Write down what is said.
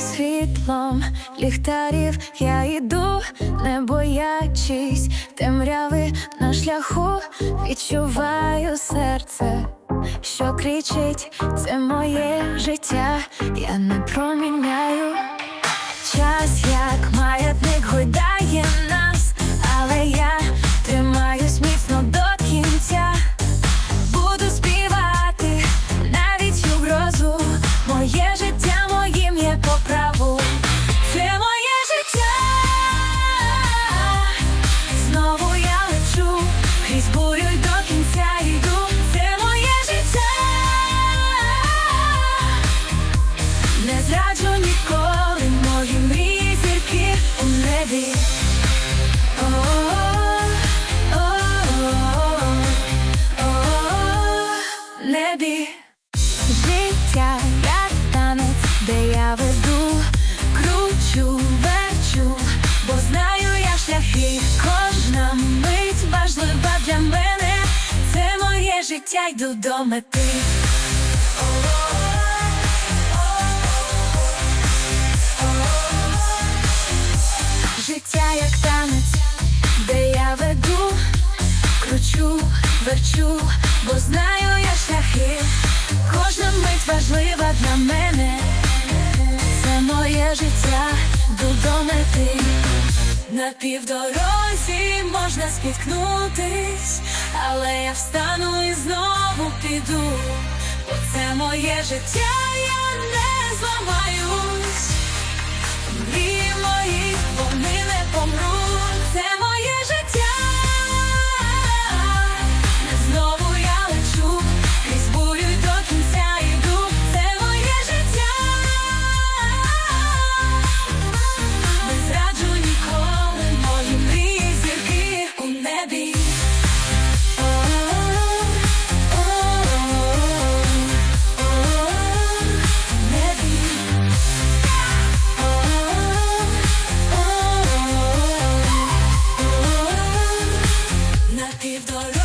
світлом ліхтарів я йду, не боячись темряви на шляху, відчуваю серце, що кричить, це моє життя, я не проміняю. життя йду до мети. Життя як танець, де я веду, кручу, верчу, бо знаю я шляхи. Кожна мить важлива для мене. Це моє життя, до мети на півдорозі можна спіткнутись, але я встану і знову піду. Бо це моє життя, я не зламаю. give the love.